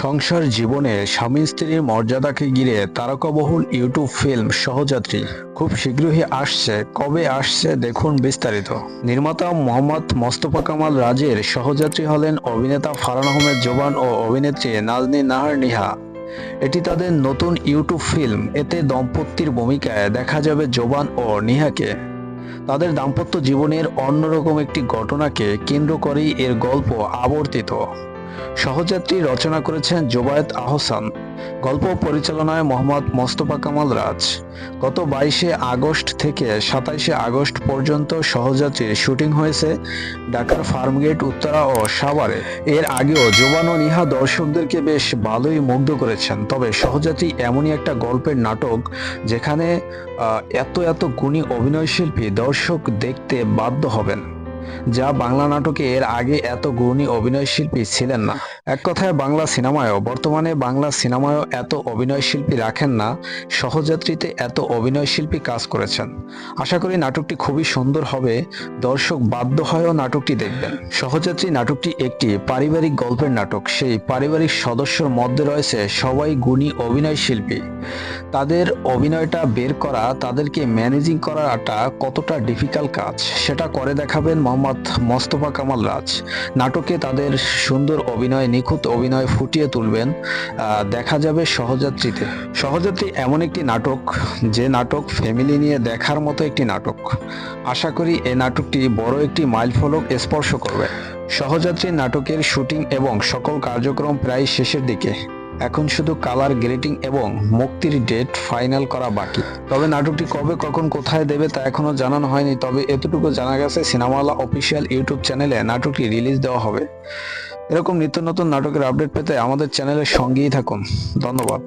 সংসার জীবনে স্বামী স্ত্রীর মর্যাদাকে ঘিরে তারকাবহুল ইউটিউব ফিল্ম সহযাত্রী খুব শীঘ্রই আসছে। কবে আসছে দেখুন বিস্তারিত। নির্মাতা মোহাম্মদ মোস্তফা কামাল রাজের সহযাত্রী হলেন অভিনেতা ফারান আহমেদ জোবান ও অভিনেত্রী নাজনী নাহার নিহা। এটি তাদের নতুন ইউটিউব ফিল্ম। এতে দম্পতির ভূমিকায় দেখা যাবে জোবান ও নিহাকে। তাদের দাম্পত্য জীবনের অন্যরকম একটি ঘটনাকে কেন্দ্র করেই এর গল্প আবর্তিত। সহযাত্রী রচনা করেছেন জোবায়েত আহসান। গল্প পরিচালনায় মোহাম্মদ মোস্তফা কামাল রাজ। গত বাইশে আগস্ট থেকে সাতাইশে আগস্ট পর্যন্ত সহযাত্রীর শুটিং হয়েছে ঢাকার ফার্মগেট, উত্তরা ও সাভারে। এর আগেও জোবান ও নিহা দর্শকদেরকে বেশ ভালোই মুগ্ধ করেছেন। তবে সহযাত্রী এমনই একটা গল্পের নাটক যেখানে এত এত গুণী অভিনয়শিল্পী দর্শক দেখতে বাধ্য হবেন। যা বাংলা নাটকে এর আগে এত গুণী অভিনয়শিল্পী ছিলেন না। এক কথায় বাংলা সিনেমায়ও, বর্তমানে বাংলা সিনেমায়ও এত অভিনয়শিল্পী রাখেন না, সহযাত্রীতে এত অভিনয়শিল্পী কাজ করেছেন। আশা করি নাটকটি খুবই সুন্দর হবে। দর্শক বাধ্য হয়েও নাটকটি দেখবেন। সহযাত্রী নাটকটি একটি পারিবারিক গল্পের নাটক। সেই পারিবারিক সদস্যর মধ্যে রয়েছে সবাই গুণী অভিনয় শিল্পী। তাদের অভিনয়টা বের করা, তাদেরকে ম্যানেজিং করাটা কতটা ডিফিকাল্ট কাজ, সেটা করে দেখাবেন মোহাম্মদ মোস্তফা কামাল রাজ। নাটকে তাদের সুন্দর অভিনয়, নিখুঁত অভিনয় ফুটিয়ে তুলবেন দেখা যাবে সহযাত্রীতে। সহযাত্রী এমন একটি নাটক, যে নাটক ফ্যামিলি নিয়ে দেখার মতো একটি নাটক। আশা করি এই নাটকটি বড় একটি মাইলফলক স্পর্শ করবে। সহযাত্রী নাটকের শুটিং এবং সকল কার্যক্রম প্রায় শেষের দিকে। এখন শুধু কালার গ্রেটিং এবং মুক্তির ডেট ফাইনাল করা বাকি। তবে নাটকটি কবে, কখন, কোথায় দেবে তা এখনও জানানো হয়নি, তবে এতটুকু জানা গেছে সিনেমাওয়ালা অফিসিয়াল ইউটিউব চ্যানেলে নাটকটি রিলিজ দেওয়া হবে। এরকম নিত্য নতুন নাটকের আপডেট পেতে আমাদের চ্যানেলের সঙ্গেই থাকুন। ধন্যবাদ।